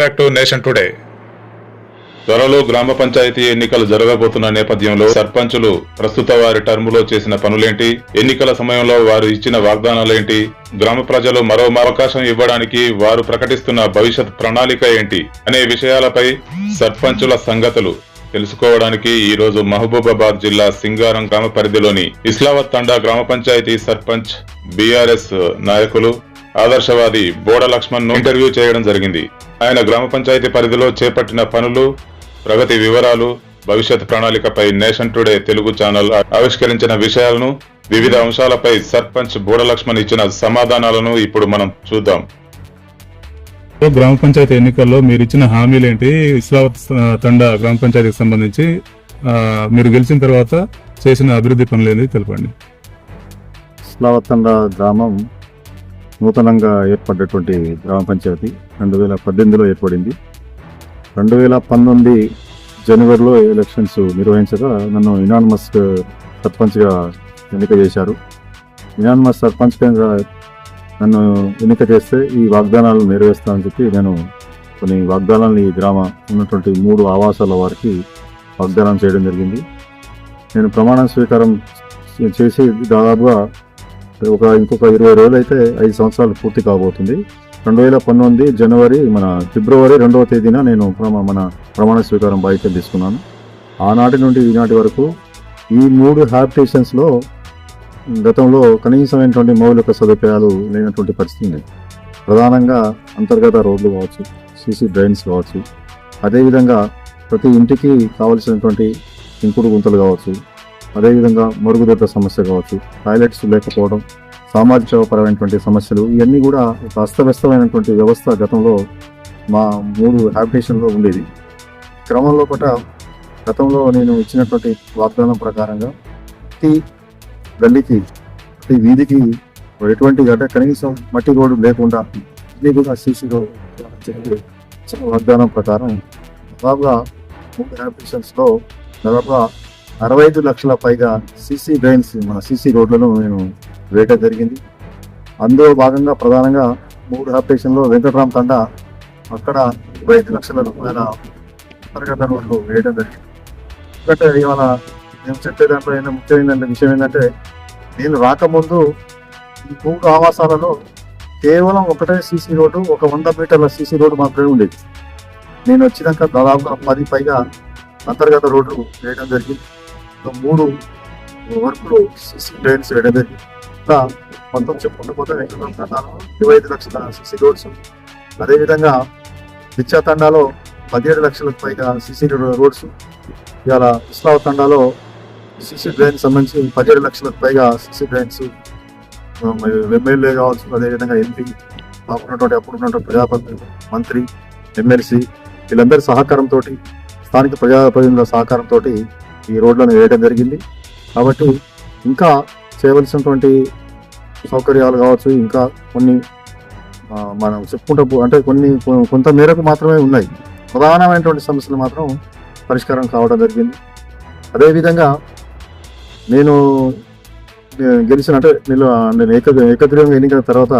Back to nation today త్వరలో గ్రామ పంచాయతీ ఎన్నికలు జరగబోతున్న నేపథ్యంలో సర్పంచులు ప్రస్తుత వారి టర్ములో చేసిన పనులేంటి? ఎన్నికల సమయంలో వారు ఇచ్చిన వాగ్దానాలేంటి? గ్రామ ప్రజలు మరో అవకాశం ఇవ్వడానికి వారు ప్రకటిస్తున్న భవిష్యత్ ప్రణాళిక ఏంటి? అనే విషయాలపై సర్పంచుల సంగతులు తెలుసుకోవడానికి ఈ రోజు మహబూబాబాద్ జిల్లా సింగారం గ్రామ పరిధిలోని ఇస్లావత్ తండా గ్రామ పంచాయతీ సర్పంచ్ బీఆర్ఎస్ నాయకులు ఆదర్శవాది బోడ లక్ష్మణ్ను ఇంటర్వ్యూ చేయడం జరిగింది. ఆయన గ్రామ పంచాయతీ పరిధిలో చేపట్టిన పనులు ప్రగతి వివరాలు భవిష్యత్ ప్రణాళికపై నేషన్ టుడే తెలుగు ఛానల్ ఆవిష్కరించిన విషయాలను వివిధ అంశాలపై సర్పంచ్ బోడ లక్ష్మణ్ ఇచ్చిన సమాధానాలను ఇప్పుడు మనం చూద్దాం. గ్రామ పంచాయతీ ఎన్నికల్లో మీరు ఇచ్చిన హామీలు ఏంటి? ఇస్లావత్ తండా గ్రామ పంచాయతీకి సంబంధించి మీరు గెలిచిన తర్వాత చేసిన అభివృద్ధి పనులు ఏంటి? తెలపండి. స్లావతండ గ్రామం నూతనంగా ఏర్పడ్డటువంటి గ్రామ పంచాయతీ రెండు వేల పద్దెనిమిదిలో ఏర్పడింది. రెండు వేల పంతొమ్మిది జనవరిలో ఎలక్షన్స్ నిర్వహించగా నన్ను ఇనానమస్ సర్పంచ్గా ఎన్నిక చేశారు. ఇనానమస్ సర్పంచ్గా నన్ను ఎన్నిక చేస్తే ఈ వాగ్దానాలు నెరవేర్స్తానని చెప్పి నేను కొన్ని వాగ్దానాలను ఈ గ్రామ ఉన్నటువంటి మూడు ఆవాసాల వారికి వాగ్దానం చేయడం జరిగింది. నేను ప్రమాణ స్వీకారం చేసి దాదాపుగా ఒక ఇంకొక ఇరవై రోజులు అయితే ఐదు సంవత్సరాలు పూర్తి కాబోతుంది. రెండు వేల పంతొమ్మిది జనవరి మన ఫిబ్రవరి రెండవ తేదీన నేను ప్రమా- మన ప్రమాణ స్వీకారం బాధ్యతలు తీసుకున్నాను. ఆనాటి నుండి ఈనాటి వరకు ఈ మూడు హ్యాబిటేషన్స్లో గతంలో కనీసమైనటువంటి మౌలిక సదుపాయాలు లేనటువంటి పరిస్థితి ఉంది. ప్రధానంగా అంతర్గత రోడ్లు కావచ్చు సీసీ డ్రైన్స్ కావచ్చు అదేవిధంగా ప్రతి ఇంటికి కావలసినటువంటి ఇంకుడు గుంతలు కావచ్చు అదేవిధంగా మరుగుదొడ్ల సమస్య కావచ్చు టాయిలెట్స్ లేకపోవడం సామాజిక పరమైనటువంటి సమస్యలు ఇవన్నీ కూడా ఒక అస్తవ్యస్తమైనటువంటి వ్యవస్థ గతంలో మా మూడు హ్యాబిటేషన్లో ఉండేది. క్రమంలో కూడా గతంలో నేను ఇచ్చినటువంటి వాగ్దానం ప్రకారంగా ప్రతి గల్లీకి ప్రతి వీధికి ఎటువంటి అంటే కనీసం మట్టి రోడ్డు లేకుండా ఇది కూడా సీసీలో వాగ్దానం ప్రకారం దాదాపుగా మూడు హ్యాబిటేషన్స్లో దాదాపుగా అరవై ఐదు లక్షల పైగా సీసీ డ్రైన్స్ మన సీసీ రోడ్లను నేను వేయటం జరిగింది. అందులో భాగంగా ప్రధానంగా మూడు హ్యాబిటేషన్లో వెంకటరామ్ తండ అక్కడ ఇరవై ఐదు లక్షల రూపాయల అంతర్గత రోడ్లు వేయడం జరిగింది. ఎందుకంటే ఇవాళ నేను చెప్పే దాంట్లో ఏదైనా ముఖ్యమైన విషయం ఏంటంటే నేను రాకముందు ఈ మూడు ఆవాసాలలో కేవలం ఒకటే సీసీ రోడ్డు ఒక వంద మీటర్ల సీసీ రోడ్డు మాత్రమే ఉండేది. నేను వచ్చినాక దాదాపుగా పది పైగా అంతర్గత రోడ్లు వేయడం జరిగింది. మూడు వర్క్లు సిక్స్ డ్రైన్స్ వేయడం జరిగింది ఇంకా మొత్తం చెప్పుకుంటూ పోతే వెంకటరామ తండాలో ఇరవై ఐదు లక్షల సీసీ రోడ్స్ అదేవిధంగా దిచ్చా తండాలో పదిహేడు లక్షలకు పైగా సీసీ రోడ్స్ ఇవాళ ఇస్లావ్ తండాలో సిసి డ్రైన్ సంబంధించి పదిహేడు లక్షలకు పైగా సిసి డ్రైన్స్ ఎమ్మెల్యే కావచ్చు అదేవిధంగా ఎంపీ ఉన్నటువంటి అప్పుడు ఉన్నటువంటి ప్రజాప్రతినిధులు మంత్రి ఎమ్మెల్సీ వీళ్ళందరి సహకారంతో స్థానిక ప్రజాప్రతినిధుల సహకారంతో ఈ రోడ్లను వేయడం జరిగింది. కాబట్టి ఇంకా చేయవలసినటువంటి సౌకర్యాలు కావచ్చు ఇంకా కొన్ని మనం చెప్పుకుంటూ అంటే కొన్ని కొ- కొంత మేరకు మాత్రమే ఉన్నాయి. ప్రధానమైనటువంటి సమస్యలు మాత్రం పరిష్కారం కావడం జరిగింది. అదేవిధంగా నేను గెలిచిన అంటే నేను నేను ఏక ఏకగ్రీవంగా ఎన్నికైన తర్వాత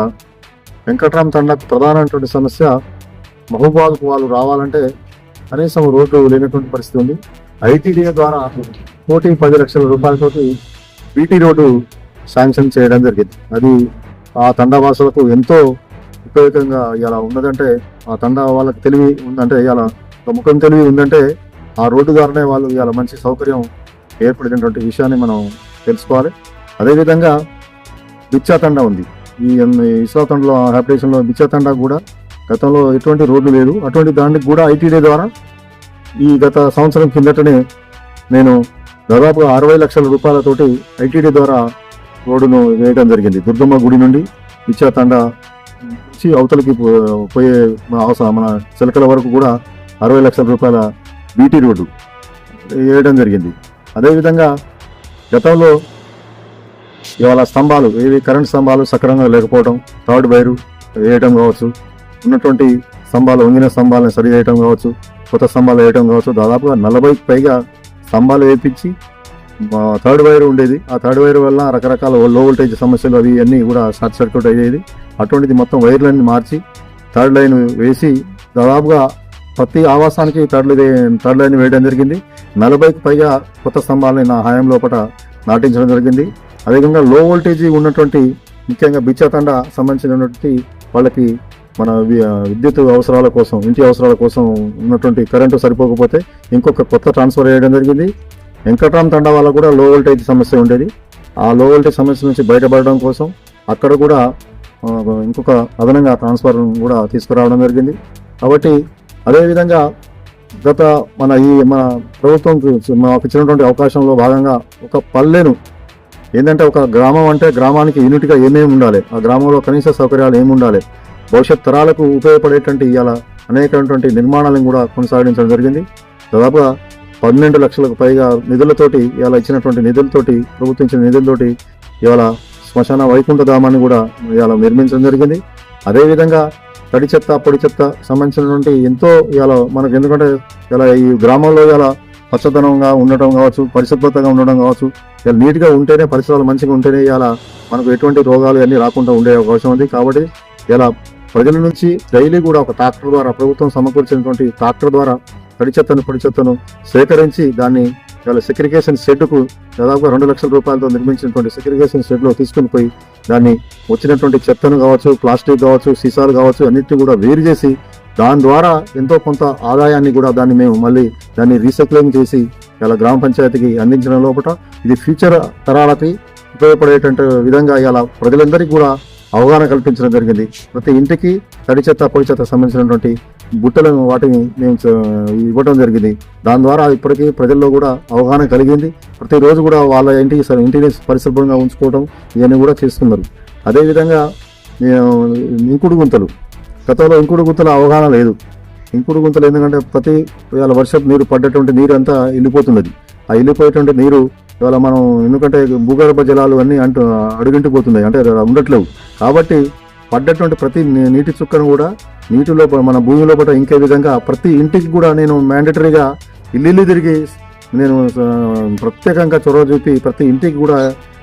వెంకట్రామ్ తండకు ప్రధానమైనటువంటి సమస్య మహబూబాద్కు వాళ్ళు రావాలంటే కనీసం రోడ్డు లేనటువంటి పరిస్థితి ఉంది. ఐటీడీఏ ద్వారా కోటి పది లక్షల రూపాయలతో బీటీ రోడ్డు శాంక్షన్ చేయడం జరిగింది. అది ఆ తండావాసులకు ఎంతో ఉపయోగంగా ఇలా ఉన్నదంటే ఆ తండా వాళ్ళకి తెలివి ఉందంటే ఇలా ముఖం తెలివి ఉందంటే ఆ రోడ్డు ద్వారానే వాళ్ళు ఇలా మంచి సౌకర్యం ఏర్పడినటువంటి విషయాన్ని మనం తెలుసుకోవాలి. అదేవిధంగా బిచ్చాతండ ఉంది. ఈ ఇస్లా హ్యాపిటేషన్లో బిచ్చాతండ కూడా గతంలో ఎటువంటి రోడ్డు లేదు. అటువంటి దానికి కూడా ఐటీడీ ద్వారా ఈ గత సంవత్సరం కిందటనే నేను దాదాపుగా అరవై లక్షల రూపాయలతోటి ఐటీడీ ద్వారా రోడ్డును వేయడం జరిగింది. దుర్గమ్మ గుడి నుండి బిచ్చా నుంచి అవతలకి పో- పోయే అవసరం మన చిలకల వరకు కూడా అరవై లక్షల రూపాయల బీటీ రోడ్డు వేయడం జరిగింది. అదేవిధంగా గతంలో ఇవాళ స్తంభాలు ఏవి కరెంట్ స్తంభాలు సక్రమంగా లేకపోవడం థర్డ్ వైరు వేయడం కావచ్చు ఉన్నటువంటి స్తంభాలు వంగిన స్తంభాలను సరి చేయడం కావచ్చు కొత్త స్తంభాలు వేయడం కావచ్చు. దాదాపుగా నలభైకి పైగా స్తంభాలు వేయించి థర్డ్ వైర్ ఉండేది. ఆ థర్డ్ వైర్ వల్ల రకరకాల లో వోల్టేజ్ సమస్యలు అవి అన్నీ కూడా షార్ట్ సర్క్యూట్ అయ్యేది. అటువంటిది మొత్తం వైర్లన్నీ మార్చి థర్డ్ లైన్ వేసి దాదాపుగా ప్రతి ఆవాసానికి థర్డ్ థర్డ్ లైన్ వేయడం జరిగింది. నలభైకి పైగా కొత్త స్తంభాలని నా హయాం లోపల నాటించడం జరిగింది. అదేవిధంగా లో వోల్టేజ్ ఉన్నటువంటి ముఖ్యంగా బిచ్చతండ సంబంధించినటువంటి వాళ్ళకి మన వి- విద్యుత్ అవసరాల కోసం ఇంటి అవసరాల కోసం ఉన్నటువంటి కరెంటు సరిపోకపోతే ఇంకొక కొత్త ట్రాన్స్ఫర్ చేయడం జరిగింది. వెంకట్రామ్ తండా వల్ల కూడా లో వోల్టేజ్ సమస్య ఉండేది. ఆ లో వోల్టేజ్ సమస్య నుంచి బయటపడడం కోసం అక్కడ కూడా ఇంకొక అదనంగా ట్రాన్స్ఫర్ కూడా తీసుకురావడం జరిగింది. కాబట్టి అదేవిధంగా గత మన ఈ మన ప్రభుత్వం మాకు ఇచ్చినటువంటి అవకాశంలో భాగంగా ఒక పల్లెను ఏంటంటే ఒక గ్రామం అంటే గ్రామానికి యూనిట్గా ఏమేమి ఉండాలి? ఆ గ్రామంలో కనీస సౌకర్యాలు ఏమి ఉండాలి? భవిష్యత్ తరాలకు ఉపయోగపడేటువంటి ఇవాళ అనేకటువంటి నిర్మాణాలను కూడా కొనసాగించడం జరిగింది. దాదాపుగా పన్నెండు లక్షలకు పైగా నిధులతోటి ఇవాళ ఇచ్చినటువంటి నిధులతోటి ప్రభుత్వం ఇచ్చిన నిధులతోటి ఇవాళ శ్మశాన వైకుంఠ ధామాన్ని కూడా ఇవాళ నిర్మించడం జరిగింది. అదేవిధంగా తడి చెత్త పొడి చెత్త సంబంధించినటువంటి ఎంతో ఇవాళ మనకు ఎందుకంటే ఇలా ఈ గ్రామంలో ఇలా పచ్చదనంగా ఉండటం కావచ్చు పరిశుభ్రతగా ఉండడం కావచ్చు ఇలా నీట్గా ఉంటేనే పరిసరాలు మంచిగా ఉంటేనే ఇలా మనకు ఎటువంటి రోగాలు అన్నీ రాకుండా ఉండే అవకాశం ఉంది. కాబట్టి ఇలా ప్రజల నుంచి డైలీ కూడా ఒక ట్రాక్టర్ ద్వారా ప్రభుత్వం సమకూర్చినటువంటి ట్రాక్టర్ ద్వారా తడి చెత్తను పొడి చెత్తను సేకరించి దాన్ని ఇవాళ సెక్రికేషన్ షెడ్కు దాదాపుగా రెండు లక్షల రూపాయలతో నిర్మించినటువంటి సెగ్రిగేషన్ షెడ్లో తీసుకుని పోయి దాన్ని వచ్చినటువంటి చెత్తను కావచ్చు ప్లాస్టిక్ కావచ్చు సీసాలు కావచ్చు అన్నిటిని కూడా వేరు చేసి దాని ద్వారా ఎంతో కొంత ఆదాయాన్ని కూడా దాన్ని మేము మళ్ళీ దాన్ని రీసైక్లింగ్ చేసి ఇలా గ్రామ పంచాయతీకి అందించడం లోపల ఇది ఫ్యూచర్ తరాలకి ఉపయోగపడేటువంటి విధంగా ఇలా ప్రజలందరికీ కూడా అవగాహన కల్పించడం జరిగింది. ప్రతి ఇంటికి తడి చెత్త పొడి చెత్త సంబంధించినటువంటి బుట్టలను వాటిని మేము చ- ఇవ్వడం జరిగింది. దాని ద్వారా ఇప్పటికీ ప్రజల్లో కూడా అవగాహన కలిగింది. ప్రతిరోజు కూడా వాళ్ళ ఇంటికి ఇంటిని పరిశుభ్రంగా ఉంచుకోవడం ఇవన్నీ కూడా చేస్తున్నారు. అదేవిధంగా ఇంకుడు గుంతలు. గతంలో ఇంకుడు గుంతల అవగాహన లేదు. ఇంకుడు గుంతలు ఎందుకంటే ప్రతి వేళ వర్షపు నీరు పడ్డటువంటి నీరు అంతా వెళ్ళిపోతున్నది ఆ వెళ్ళిపోయేటువంటి నీరు ఇవాళ మనం ఎందుకంటే భూగర్భ జలాలు అన్నీ అంటూ అడుగింటిపోతున్నాయి అంటే ఉండట్లేవు. కాబట్టి పడ్డటువంటి ప్రతి నీటి చుక్కను కూడా నీటిలో మన భూమి లోపల ఇంకే విధంగా ప్రతి ఇంటికి కూడా నేను మ్యాండటరీగా ఇల్లు తిరిగి నేను ప్రత్యేకంగా చొరవ చూపి ప్రతి ఇంటికి కూడా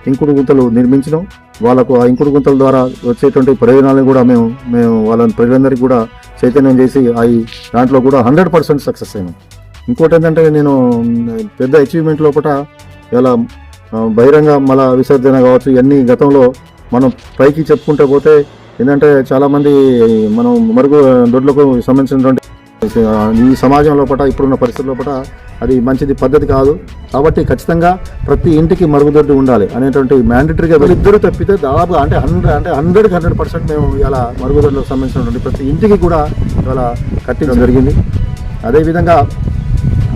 ఇంకుడు గుంతలు నిర్మించడం వాళ్ళకు ఆ ఇంకుడు గుంతల ద్వారా వచ్చేటువంటి ప్రయోజనాలను కూడా మేము మేము వాళ్ళని ప్రజలందరికీ కూడా చైతన్యం చేసి అవి దాంట్లో కూడా హండ్రెడ్ పర్సెంట్ సక్సెస్ అయినాం. ఇంకోటి ఏంటంటే నేను పెద్ద అచీవ్మెంట్ లోపల ఇలా బహిరంగ మల విసర్జన కావచ్చు ఇవన్నీ గతంలో మనం పైకి చెప్పుకుంటే పోతే ఏంటంటే చాలామంది మనం మరుగు దొడ్లకు సంబంధించినటువంటి ఈ సమాజం లోపల ఇప్పుడున్న పరిస్థితుల లోపల అది మంచిది పద్ధతి కాదు. కాబట్టి ఖచ్చితంగా ప్రతి ఇంటికి మరుగుదొడ్డి ఉండాలి అనేటువంటి మ్యాండటరీగా ఇద్దరు తప్పితే దాదాపు అంటే హండ్రెడ్ అంటే హండ్రెడ్కి హండ్రెడ్ పర్సెంట్ మేము ఇలా మరుగుదొడ్లకు సంబంధించినటువంటి ప్రతి ఇంటికి కూడా ఇవాళ కట్టడం జరిగింది. అదేవిధంగా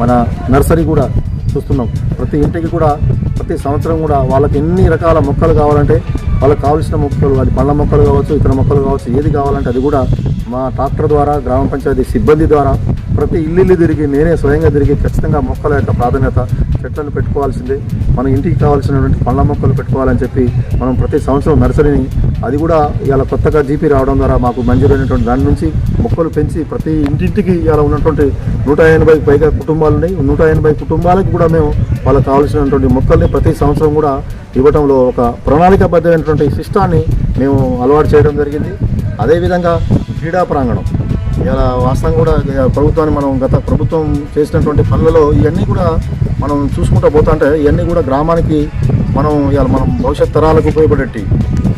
మన నర్సరీ కూడా చూస్తున్నాం. ప్రతి ఇంటికి కూడా ప్రతి సంవత్సరం కూడా వాళ్ళకి ఎన్ని రకాల మొక్కలు కావాలంటే వాళ్ళకి కావాల్సిన మొక్కలు అది పళ్ళ మొక్కలు కావచ్చు ఇతర మొక్కలు కావచ్చు ఏది కావాలంటే అది కూడా మా ట్రాక్టర్ ద్వారా గ్రామ పంచాయతీ సిబ్బంది ద్వారా ప్రతి ఇల్లు తిరిగి నేనే స్వయంగా తిరిగి ఖచ్చితంగా మొక్కల యొక్క ప్రాధాన్యత చెట్లను పెట్టుకోవాల్సిందే. మన ఇంటికి కావాల్సినటువంటి పళ్ళ మొక్కలు పెట్టుకోవాలని చెప్పి మనం ప్రతి సంవత్సరం నర్సరీని అది కూడా ఇవాళ కొత్తగా జీపీ రావడం ద్వారా మాకు మంజూరైనటువంటి దాని నుంచి మొక్కలు పెంచి ప్రతి ఇంటింటికి ఇలా ఉన్నటువంటి నూట ఎనభై పైగా కుటుంబాలు ఉన్నాయి. నూట ఎనభై కుటుంబాలకు కూడా మేము వాళ్ళకి కావాల్సినటువంటి మొక్కల్ని ప్రతి సంవత్సరం కూడా ఇవ్వడంలో ఒక ప్రణాళికాబద్ధమైనటువంటి సిస్టాన్ని మేము అలవాటు చేయడం జరిగింది. అదేవిధంగా క్రీడా ప్రాంగణం. ఇలా వాస్తవం కూడా ఇక ప్రభుత్వాన్ని మనం గత ప్రభుత్వం చేసినటువంటి పనులలో ఇవన్నీ కూడా మనం చూసుకుంటూ పోతుంటే ఇవన్నీ కూడా గ్రామానికి మనం ఇవాళ మనం భవిష్యత్ తరాలకు ఉపయోగపడేటి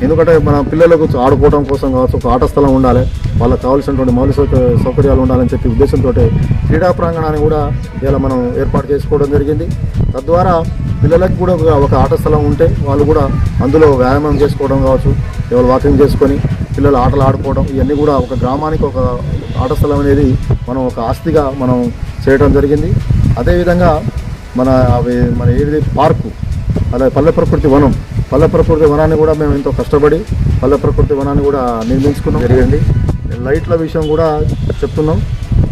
ఎందుకంటే మన పిల్లలకు ఆడుకోవడం కోసం కావచ్చు ఒక ఆట స్థలం ఉండాలి వాళ్ళకి కావాల్సినటువంటి మౌలిక సౌకర్యాలు ఉండాలని చెప్పి ఉద్దేశంతో క్రీడా ప్రాంగణాన్ని కూడా ఇలా మనం ఏర్పాటు చేసుకోవడం జరిగింది. తద్వారా పిల్లలకు కూడా ఒక- ఒక ఆట స్థలం ఉంటే వాళ్ళు కూడా అందులో వ్యాయామం చేసుకోవడం కావచ్చు ఇవాళ వాకింగ్ చేసుకొని పిల్లలు ఆటలు ఆడుకోవడం ఇవన్నీ కూడా ఒక గ్రామానికి ఒక ఆట స్థలం అనేది మనం ఒక ఆస్తిగా మనం చేయడం జరిగింది. అదేవిధంగా మన అవి మన ఏది పార్కు అదే పల్లె ప్రకృతి వనం పల్లె ప్రకృతి వనాన్ని కూడా మేము ఎంతో కష్టపడి పల్లె ప్రకృతి వనాన్ని కూడా నిర్మించుకున్నాం. జరిగింది. లైట్ల విషయం కూడా చెప్తున్నాం.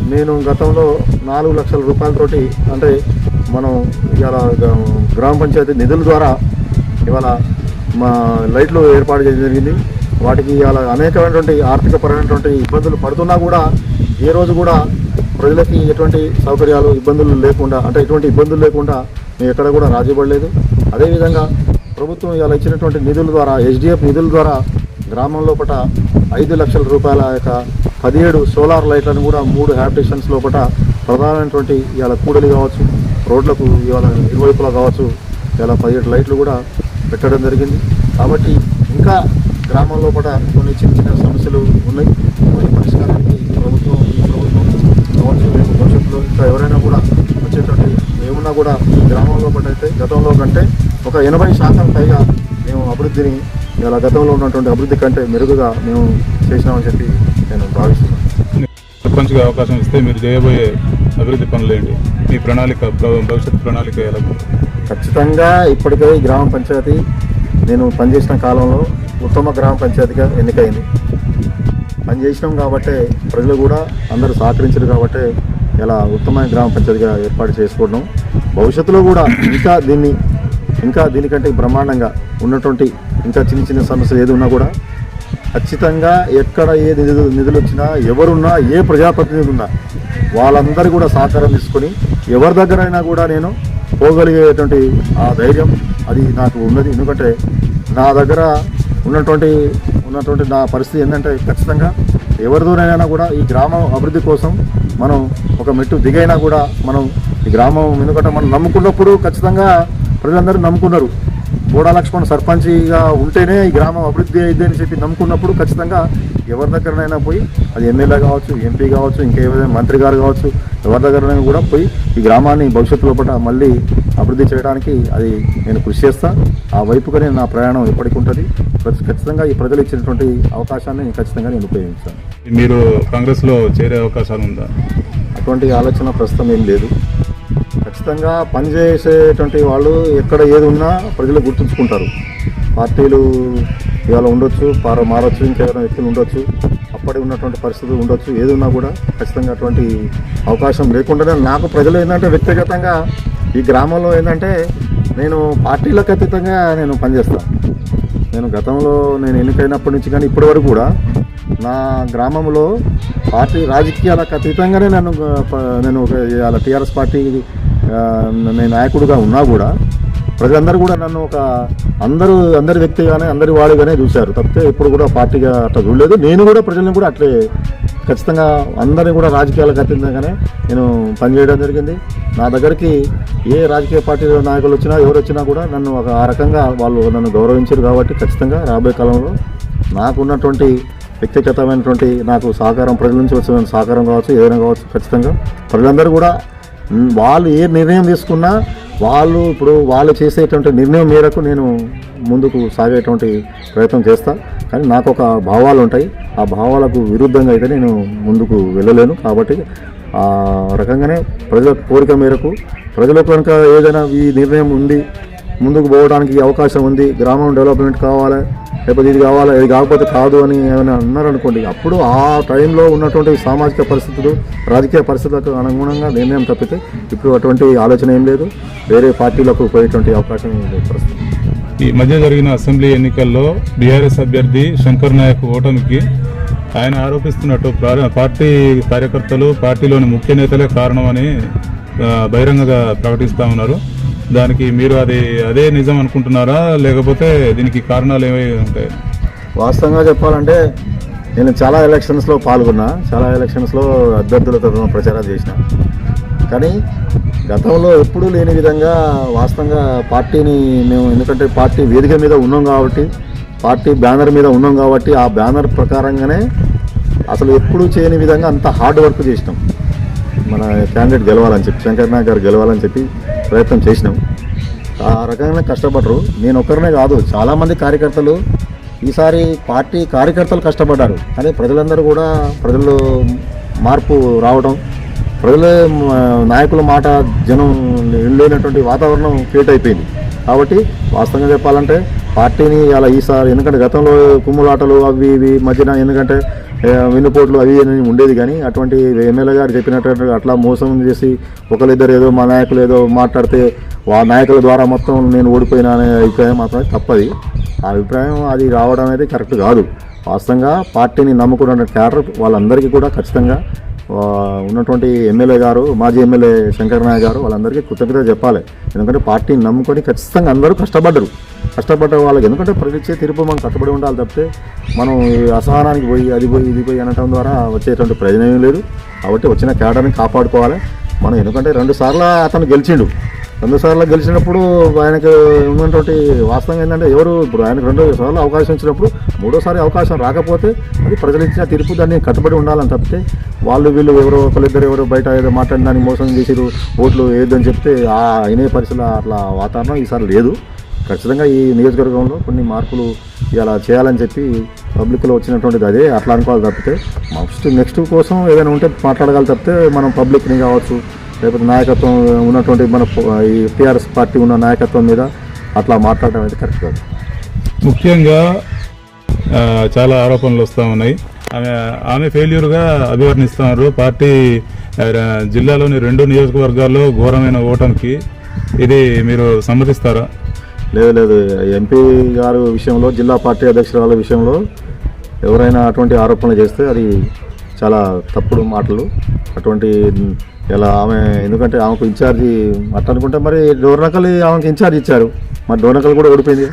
నేను గతంలో నాలుగు లక్షల రూపాయలతోటి అంటే మనం ఇవాళ గ్రామ పంచాయతీ నిధుల ద్వారా ఇవాళ మా లైట్లు ఏర్పాటు చేయడం జరిగింది. వాటికి ఇవాళ అనేకమైనటువంటి ఆర్థికపరమైనటువంటి ఇబ్బందులు పడుతున్నా కూడా ఏ రోజు కూడా ప్రజలకి ఎటువంటి సౌకర్యాలు ఇబ్బందులు లేకుండా అంటే ఎటువంటి ఇబ్బందులు లేకుండా మేము ఎక్కడ కూడా రాజీపడలేదు. అదేవిధంగా ప్రభుత్వం ఇలా ఇచ్చినటువంటి నిధుల ద్వారా హెచ్డిఎఫ్ నిధుల ద్వారా గ్రామం లోపల ఐదు లక్షల రూపాయల యొక్క పదిహేడు సోలార్ లైట్లను కూడా మూడు హ్యాబిటేషన్స్ లోపల ప్రధానమైనటువంటి ఇవాళ కూడలి కావచ్చు. రోడ్లకు ఇవాళ ఇరువైపులా కావచ్చు ఇలా పదిహేడు లైట్లు కూడా పెట్టడం జరిగింది. కాబట్టి ఇంకా గ్రామంలో కూడా కొన్ని చిన్న చిన్న సమస్యలు ఉన్నాయి. కొన్ని పరిష్కారానికి ప్రభుత్వం ఈ ప్రభుత్వం కావచ్చు రేపు భవిష్యత్తులో ఇంకా ఎవరైనా కూడా వచ్చేటువంటి ఏమున్నా కూడా గ్రామంలో అయితే గతంలో కంటే ఒక ఎనభై శాతం పైగా మేము అభివృద్ధిని ఇలా గతంలో ఉన్నటువంటి అభివృద్ధి కంటే మెరుగుగా మేము చేసినామని చెప్పి నేను భావిస్తున్నాను. సర్పంచ్గా అవకాశం ఇస్తే మీరు చేయబోయే అభివృద్ధి పనులు ఏంటి? మీ ప్రణాళిక భవిష్యత్ ప్రణాళిక ఎలా ఖచ్చితంగా ఇప్పటికే ఈ గ్రామ పంచాయతీ నేను పనిచేసిన కాలంలో ఉత్తమ గ్రామ పంచాయతీగా ఎన్నికైంది. పనిచేసినాం కాబట్టే ప్రజలు కూడా అందరూ సహకరించారు కాబట్టే ఇలా ఉత్తమ గ్రామ పంచాయతీగా ఏర్పాటు చేసుకోవడం. భవిష్యత్తులో కూడా ఇంకా దీన్ని ఇంకా దీనికంటే బ్రహ్మాండంగా ఉన్నటువంటి ఇంకా చిన్న చిన్న సమస్యలు ఏది ఉన్నా కూడా ఖచ్చితంగా ఎక్కడ ఏ నిధులు నిధులు వచ్చినా ఎవరున్నా ఏ ప్రజాప్రతినిధి ఉన్నా వాళ్ళందరూ కూడా సహకారం తీసుకొని ఎవరి దగ్గరైనా కూడా నేను పోగలిగేటువంటి ఆ ధైర్యం అది నాకు ఉన్నది. ఎందుకంటే నా దగ్గర ఉన్నటువంటి ఉన్నటువంటి నా పరిస్థితి ఏంటంటే ఖచ్చితంగా ఎవరితోనైనా కూడా ఈ గ్రామం అభివృద్ధి కోసం మనం ఒక మెట్టు దిగైనా కూడా మనం ఈ గ్రామం ఎందుకంటే మనం నమ్ముకున్నప్పుడు ఖచ్చితంగా ప్రజలందరూ నమ్ముకున్నారు. బోడా లక్ష్మణ్ సర్పంచ్గా ఉంటేనే ఈ గ్రామం అభివృద్ధి అయింది అని చెప్పి నమ్ముకున్నప్పుడు ఖచ్చితంగా ఎవరి దగ్గరనైనా పోయి అది ఎమ్మెల్యే కావచ్చు ఎంపీ కావచ్చు ఇంకేదైనా మంత్రి గారు కావచ్చు ఎవరి దగ్గరైనా కూడా పోయి ఈ గ్రామాన్ని భవిష్యత్తు లోపల మళ్ళీ అభివృద్ధి చేయడానికి అది నేను కృషి చేస్తా. ఆ వైపుగానే నా ప్రయాణం ఎప్పటికి ఉంటుంది. ఖచ్చితంగా ఈ ప్రజలు ఇచ్చినటువంటి అవకాశాన్ని ఖచ్చితంగా నేను ఉపయోగించాను. మీరు కాంగ్రెస్లో చేరే అవకాశాలు ఉందా? అటువంటి ఆలోచన ప్రస్తుతం ఏం లేదు. ఖచ్చితంగా పనిచేసేటువంటి వాళ్ళు ఎక్కడ ఏది ఉన్నా ప్రజలు గుర్తుంచుకుంటారు. పార్టీలు ఇవాళ ఉండొచ్చు పార మారొచ్చు ఇంకేదైనా వ్యక్తులు ఉండొచ్చు అప్పటి ఉన్నటువంటి పరిస్థితులు ఉండొచ్చు ఏది ఉన్నా కూడా ఖచ్చితంగా అటువంటి అవకాశం లేకుండానే నాకు ప్రజలు ఏంటంటే వ్యక్తిగతంగా ఈ గ్రామంలో ఏంటంటే నేను పార్టీలకు అతీతంగా నేను పనిచేస్తాను నేను గతంలో నేను ఎన్నికైనప్పటి నుంచి కానీ ఇప్పటి వరకు కూడా నా గ్రామంలో పార్టీ రాజకీయాలకు అతీతంగానే నన్ను ప- నేను ఒక ఇవాళ టీఆర్ఎస్ పార్టీ నేను నాయకుడిగా ఉన్నా కూడా ప్రజలందరూ కూడా నన్ను ఒక అందరూ అందరి వ్యక్తిగానే అందరి వాడిగానే చూశారు. తప్పితే ఇప్పుడు కూడా పార్టీగా అట్లా చూడలేదు. నేను కూడా ప్రజలను కూడా అట్లే ఖచ్చితంగా అందరినీ కూడా రాజకీయాలకు అతీతంగానే నేను పనిచేయడం జరిగింది. నా దగ్గరికి ఏ రాజకీయ పార్టీ నాయకులు వచ్చినా ఎవరు వచ్చినా కూడా నన్ను ఒక ఆ రకంగా వాళ్ళు నన్ను గౌరవించారు కాబట్టి ఖచ్చితంగా రాబోయే కాలంలో నాకున్నటువంటి వ్యక్తిగతమైనటువంటి నాకు సహకారం ప్రజల నుంచి వచ్చిన సహకారం కావచ్చు ఏదైనా కావచ్చు ఖచ్చితంగా ప్రజలందరూ కూడా వాళ్ళు ఏ నిర్ణయం తీసుకున్నా వాళ్ళు ఇప్పుడు వాళ్ళు చేసేటువంటి నిర్ణయం మేరకు నేను ముందుకు సాగేటువంటి ప్రయత్నం చేస్తా. కానీ నాకు ఒక భావాలు ఉంటాయి ఆ భావాలకు విరుద్ధంగా అయితే నేను ముందుకు వెళ్ళలేను. కాబట్టి ఆ రకంగానే ప్రజల కోరిక మేరకు ప్రజలకు కనుక ఏదైనా ఈ నిర్ణయం ఉంది ముందుకు పోవడానికి అవకాశం ఉంది గ్రామం డెవలప్మెంట్ కావాలి లేకపోతే ఇది కావాలా ఇది కాకపోతే కాదు అని ఏమైనా అన్నారనుకోండి అప్పుడు ఆ టైంలో ఉన్నటువంటి సామాజిక పరిస్థితులు రాజకీయ పరిస్థితులకు అనుగుణంగా నిర్ణయం తప్పితే ఇప్పుడు అటువంటి ఆలోచన ఏం లేదు. వేరే పార్టీలకు పోయేటువంటి అవకాశం ఏం లేదు ప్రస్తుతం. ఈ మధ్య జరిగిన అసెంబ్లీ ఎన్నికల్లో బీఆర్ఎస్ అభ్యర్థి శంకర్ నాయక్ ఓటమికి ఆయన ఆరోపిస్తున్నట్టు పార్టీ కార్యకర్తలు పార్టీలోని ముఖ్య నేతలే కారణమని ఆ, బహిరంగంగా ప్రకటిస్తా ఉన్నారు. దానికి మీరు అది అదే నిజం అనుకుంటున్నారా? లేకపోతే దీనికి కారణాలు ఏమై ఉంటాయి? వాస్తవంగా చెప్పాలంటే నేను చాలా ఎలక్షన్స్లో పాల్గొన్నా. చాలా ఎలక్షన్స్లో అభ్యర్థుల తరఫున ప్రచారం చేసిన. కానీ గతంలో ఎప్పుడూ లేని విధంగా వాస్తవంగా పార్టీని మేము ఎందుకంటే పార్టీ వేదిక మీద ఉన్నాం కాబట్టి పార్టీ బ్యానర్ మీద ఉన్నాం కాబట్టి ఆ బ్యానర్ ప్రకారంగానే అసలు ఎప్పుడూ చేయని విధంగా అంత హార్డ్ వర్క్ చేసినాం. మన క్యాండిడేట్ గెలవాలని చెప్పి శంకర్ నాయక్ గారు గెలవాలని చెప్పి ప్రయత్నం చేసినాం. ఆ రకంగా కష్టపడరు నేను ఒక్కరినే కాదు చాలామంది కార్యకర్తలు ఈసారి పార్టీ కార్యకర్తలు కష్టపడ్డారు. కానీ ప్రజలందరూ కూడా ప్రజల్లో మార్పు రావడం ప్రజల నాయకుల మాట జనం లేనటువంటి వాతావరణం క్రియేట్ అయిపోయింది. కాబట్టి వాస్తవంగా చెప్పాలంటే పార్టీని అలా ఈసారి ఎందుకంటే గతంలో కుమ్ములాటలు అవి ఇవి మధ్యన ఎందుకంటే వినుపోట్లు అవి అని ఉండేది కానీ అటువంటి ఎమ్మెల్యే గారు చెప్పినట్టు అట్లా మోసం చేసి ఒకరిద్దరు ఏదో మా నాయకులు ఏదో మాట్లాడితే ఆ నాయకుల ద్వారా మొత్తం నేను ఓడిపోయినా అనే అభిప్రాయం మాత్రమే తప్పది. ఆ అభిప్రాయం అది రావడం అనేది కరెక్ట్ కాదు. వాస్తవంగా పార్టీని నమ్ముకున్న క్యాడర్ వాళ్ళందరికీ కూడా ఖచ్చితంగా ఉన్నటువంటి ఎమ్మెల్యే గారు మాజీ ఎమ్మెల్యే శంకరనాయ గారు వాళ్ళందరికీ కృతజ్ఞత చెప్పాలి. ఎందుకంటే పార్టీని నమ్ముకొని ఖచ్చితంగా అందరూ కష్టపడ్డరు. కష్టపడ్డ వాళ్ళకి ఎందుకంటే ప్రతిచ్చే తీర్పు మనం కట్టుబడి ఉండాలి తప్పితే మనం అసహనానికి పోయి అది పోయి ఇది పోయి అనటం ద్వారా వచ్చేటువంటి ప్రయోజనం లేదు. కాబట్టి వచ్చిన క్యాడర్ని కాపాడుకోవాలి. మనం ఎందుకంటే రెండు సార్లు అతను గెలిచిండు. రెండు సార్లు గెలిచినప్పుడు ఆయనకు ఉన్నటువంటి వాస్తవం ఏంటంటే ఎవరు ఇప్పుడు ఆయనకు రెండు సార్లు అవకాశం ఇచ్చినప్పుడు మూడోసారి అవకాశం రాకపోతే అది ప్రజలు ఇచ్చిన తీర్పు దాన్ని కట్టుబడి ఉండాలని తప్పితే వాళ్ళు వీళ్ళు ఎవరో ఒకరిద్దరు ఎవరో బయట ఏదో మాట్లాడిన దాన్ని మోసం చేసిరు ఓట్లు వేయొద్దని చెప్తే ఆ అయినే పరిస్థితులు అట్లా వాతావరణం ఈసారి లేదు. ఖచ్చితంగా ఈ నియోజకవర్గంలో కొన్ని మార్పులు ఇలా చేయాలని చెప్పి పబ్లిక్లో వచ్చినటువంటిది అదే అట్లా అనుకోవాలి తప్పితే. నెక్స్ట్ నెక్స్ట్ కోసం ఏదైనా ఉంటే మాట్లాడగలి తప్పితే మనం పబ్లిక్ని కావచ్చు లేకపోతే నాయకత్వం ఉన్నటువంటి మన ఈ టీఆర్ఎస్ పార్టీ ఉన్న నాయకత్వం మీద అట్లా మాట్లాడడం అయితే కరెక్ట్ కాదు. ముఖ్యంగా చాలా ఆరోపణలు వస్తూ ఉన్నాయి. ఆమె ఆమె ఫెయిల్యూర్గా అభివర్ణిస్తున్నారు. పార్టీ జిల్లాలోని రెండు నియోజకవర్గాల్లో ఘోరమైన ఓటమికి ఇది మీరు సమ్మతిస్తారా? లేదు లేదు. ఎంపీ గారు విషయంలో జిల్లా పార్టీ అధ్యక్షురాల విషయంలో ఎవరైనా అటువంటి ఆరోపణలు చేస్తే అది చాలా తప్పుడు మాటలు. అటువంటి ఇలా ఆమె ఎందుకంటే ఆమెకు ఇన్ఛార్జి అట్టనుకుంటే మరి డోర్నకలి ఆమెకు ఇన్ఛార్జ్ ఇచ్చారు. మరి డోర్నకలు కూడా ఓడిపోయింది.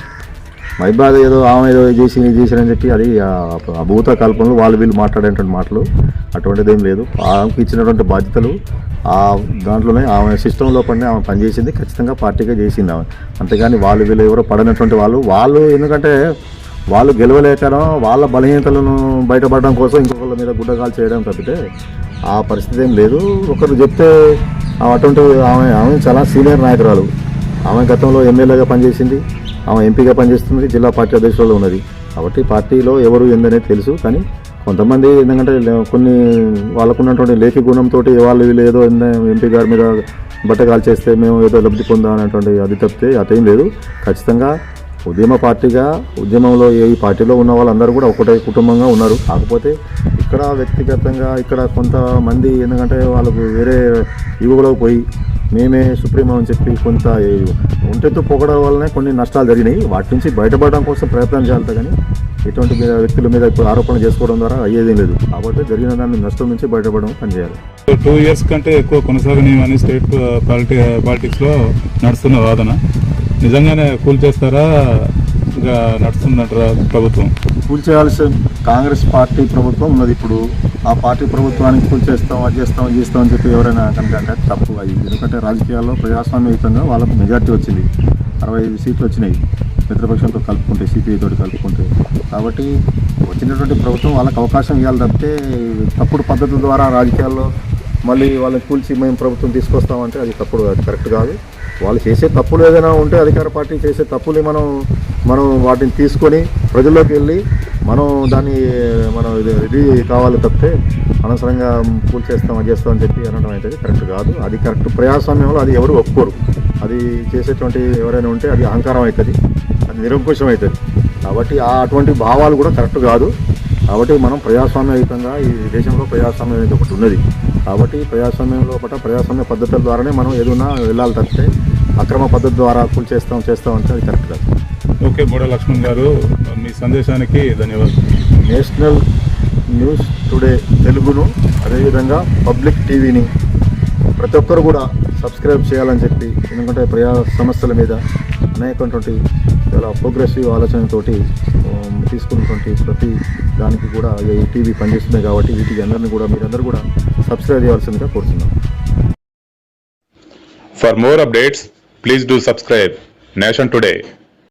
మైబాద్ ఏదో ఆమె ఏదో చేసి ఇది చేసిరని చెప్పి అది ఆ- భూత కల్పనలు వాళ్ళు వీళ్ళు మాట్లాడేటువంటి మాటలు అటువంటిది ఏం లేదు. ఆమెకు ఇచ్చినటువంటి బాధ్యతలు ఆ దాంట్లోనే ఆమె సిస్టమ్ లోపలనే ఆమె పనిచేసింది ఖచ్చితంగా పార్టీగా చేసింది ఆమె. అంతేగాని వాళ్ళు వీళ్ళు ఎవరో పడినటువంటి వాళ్ళు వాళ్ళు ఎందుకంటే వాళ్ళు గెలవలేకనో వాళ్ళ బలహీనతలను బయటపడడం కోసం ఇంకొకళ్ళ మీద గుడ్డగాలు చేయడం తప్పితే ఆ పరిస్థితి ఏం లేదు. ఒకరు చెప్తే అటువంటి ఆమె ఆమె చాలా సీనియర్ నాయకురాలు. ఆమె గతంలో ఎమ్మెల్యేగా పనిచేసింది ఆమె ఎంపీగా పనిచేస్తుంది జిల్లా పార్టీ అధ్యక్షులలో ఉన్నది. కాబట్టి పార్టీలో ఎవరు ఏందనేది తెలుసు కానీ కొంతమంది ఎందుకంటే కొన్ని వాళ్ళకున్నటువంటి లేఖి గుణంతో వాళ్ళు వీళ్ళు ఏదో ఎంపీ గారి మీద బట్టగాలు చేస్తే మేము ఏదో లబ్ధి పొందామనేటువంటి అది తప్పితే అదేం లేదు. ఖచ్చితంగా ఉద్యమ పార్టీగా ఉద్యమంలో ఏ ఈ పార్టీలో ఉన్న వాళ్ళందరూ కూడా ఒకటే కుటుంబంగా ఉన్నారు. కాకపోతే ఇక్కడ వ్యక్తిగతంగా ఇక్కడ కొంతమంది ఎందుకంటే వాళ్ళకు వేరే యువకులో పోయి మేమే సుప్రీం అని చెప్పి కొంత ఒంటెత్తు పొగడం వల్లనే కొన్ని నష్టాలు జరిగినాయి. వాటి నుంచి బయటపడడం కోసం ప్రయత్నం చేయాలి కానీ ఇటువంటి వ్యక్తుల మీద ఇప్పుడు ఆరోపణ చేసుకోవడం ద్వారా అయ్యేదేం లేదు. కాబట్టి జరిగిన దాన్ని నష్టం నుంచి బయటపడడం పనిచేయాలి. టూ ఇయర్స్ కంటే ఎక్కువ కొనసాగనీయమని స్టేట్ పాలిటి పాలిటిక్స్లో నడుస్తున్న వాదన. నిజంగానే కూల్ చేస్తారా? ఇంకా నడుస్తుందంటారా ప్రభుత్వం? కూల్చేయాల్సిన కాంగ్రెస్ పార్టీ ప్రభుత్వం ఉన్నది ఇప్పుడు. ఆ పార్టీ ప్రభుత్వానికి కూల్చేస్తాం అది చేస్తాం అది చేస్తాం అని చెప్పి ఎవరైనా కనుక తప్పు అయ్యింది ఎందుకంటే రాజకీయాల్లో ప్రజాస్వామ్యయుతంగా వాళ్ళకు మెజార్టీ వచ్చింది. అరవై ఐదు సీట్లు వచ్చినాయి. మిత్రపక్షంతో కలుపుకుంటే సిపిఐ తోటి కలుపుకుంటే. కాబట్టి వచ్చినటువంటి ప్రభుత్వం వాళ్ళకి అవకాశం ఇవ్వాలి తప్పితే తప్పుడు పద్ధతుల ద్వారా రాజకీయాల్లో మళ్ళీ వాళ్ళని కూల్చి మేము ప్రభుత్వం తీసుకొస్తామంటే అది తప్పుడు కరెక్ట్ కాదు. వాళ్ళు చేసే తప్పులు ఏదైనా ఉంటే అధికార పార్టీ చేసే తప్పుని మనం మనం వాటిని తీసుకొని ప్రజల్లోకి వెళ్ళి మనం దాన్ని మనం ఇది రెడీ కావాలి తప్పితే అనవసరంగా పూల్ చేస్తాం అది చేస్తాం అని చెప్పి అనడం అయితే కరెక్ట్ కాదు. అది కరెక్ట్ ప్రజాస్వామ్యంలో అది ఎవరు ఒప్పుకోరు. అది చేసేటువంటి ఎవరైనా ఉంటే అది అహంకారం అవుతుంది అది నిరంకుశం అవుతుంది. కాబట్టి ఆ అటువంటి భావాలు కూడా కరెక్ట్ కాదు. కాబట్టి మనం ప్రజాస్వామ్యయుతంగా ఈ దేశంలో ప్రజాస్వామ్యం అనేది ఒకటి ఉన్నది. కాబట్టి ప్రజాస్వామ్యంలో పట్ల ప్రజాస్వామ్య పద్ధతుల ద్వారానే మనం ఏదైనా వెళ్ళాలి తప్పితే అక్రమ పద్ధతి ద్వారా కూల్ చేస్తాం చేస్తాం అంటే అది కరెక్ట్ కాదు. ఓకే బోడ లక్ష్మణ్ గారు మీ సందేశానికి ధన్యవాదాలు. నేషనల్ న్యూస్ టుడే తెలుగును అదేవిధంగా పబ్లిక్ టీవీని ప్రతి ఒక్కరు కూడా సబ్స్క్రైబ్ చేయాలని చెప్పి ఎందుకంటే ప్రజా సమస్యల మీద అనేకటువంటి చాలా ప్రోగ్రెసివ్ ఆలోచనతోటి తీసుకున్నటువంటి ప్రతి దానికి కూడా ఈ టీవీ పనిచేస్తుంది కాబట్టి వీటికి అందరినీ కూడా మీరందరూ కూడా సబ్స్క్రైబ్ చేయాల్సిందిగా కోరుతున్నాను For more updates, please do subscribe Nation Today.